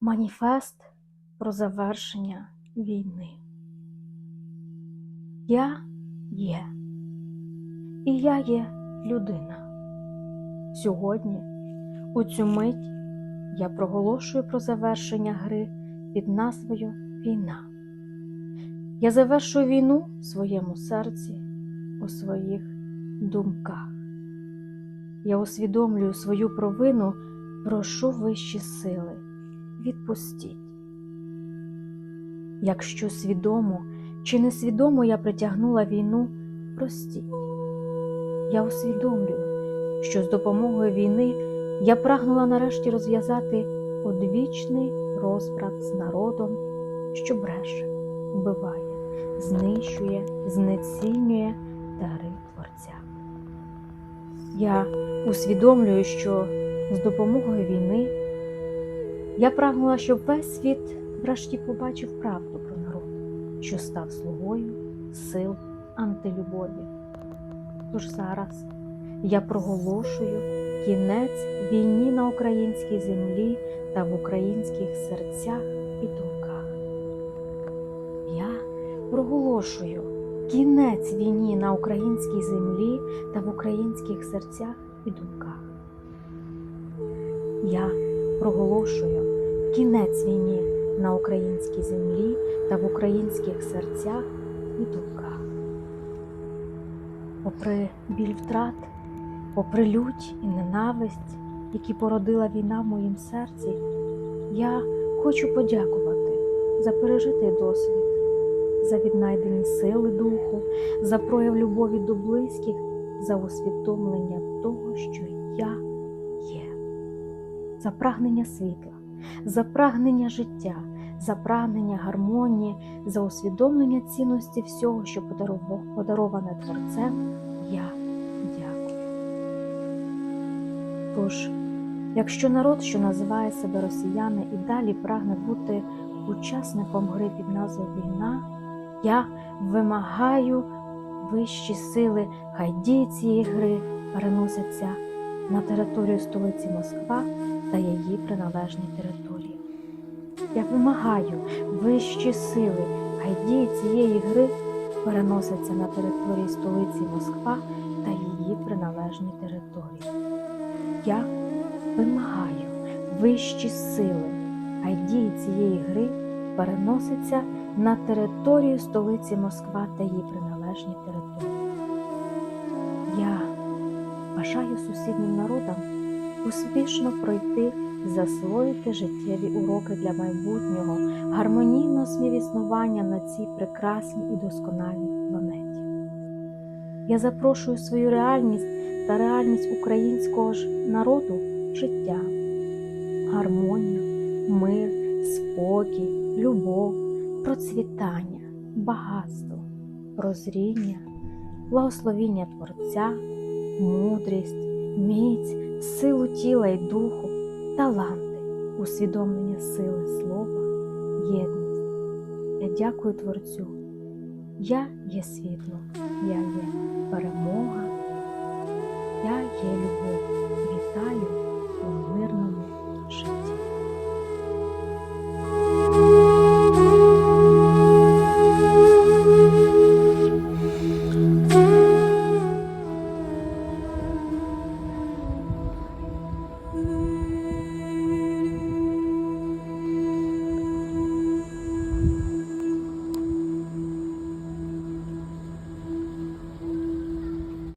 Маніфест про завершення війни. Я є. І я є людина. Сьогодні, у цю мить, я проголошую про завершення гри під назвою Війна. Я завершую війну в своєму серці, у своїх думках. Я усвідомлюю свою провину, прошу вищі сили, відпустіть. Якщо свідомо чи несвідомо я притягнула війну, простіть. Я усвідомлюю, що з допомогою війни я прагнула нарешті розв'язати одвічний розбрат з народом, що бреше, вбиває, знищує, знецінює дари Творця. Я усвідомлюю, що з допомогою війни я прагнула, щоб весь світ врешті побачив правду про народ, що став слугою сил антилюбові. Тож зараз я проголошую кінець війні на українській землі та в українських серцях і думках. Я проголошую кінець війні на українській землі та в українських серцях і думках. Я проголошую кінець війні на українській землі та в українських серцях і думках. Попри біль втрат, попри лють і ненависть, які породила війна в моїм серці, я хочу подякувати за пережитий досвід, за віднайдені сили духу, за прояв любові до близьких, за усвідомлення того, що я є, за прагнення світла, за прагнення життя, за прагнення гармонії, за усвідомлення цінності всього, що подароване Творцем, я дякую. Тож, якщо народ, що називає себе росіяни, і далі прагне бути учасником гри під назвою Війна, я вимагаю вищі сили, хай дії цієї гри переносяться на територію столиці Москва та її приналежні території. Я вимагаю вищі сили, хай дії цієї гри переносяться на території столиці Москва та її приналежні території. Я вимагаю вищі сили, хай дії цієї гри переносяться на територію столиці Москва та її приналежні території. Бажаю сусіднім народам успішно пройти, засвоїти життєві уроки для майбутнього, гармонійного співіснування на цій прекрасній і досконалій планеті. Я запрошую свою реальність та реальність українського ж народу життя, гармонію, мир, спокій, любов, процвітання, багатство, прозріння, благословіння Творця, мудрість, міць, силу тіла і духу, таланти, усвідомлення сили слова, єдність. Я дякую Творцю. Я є світло, я є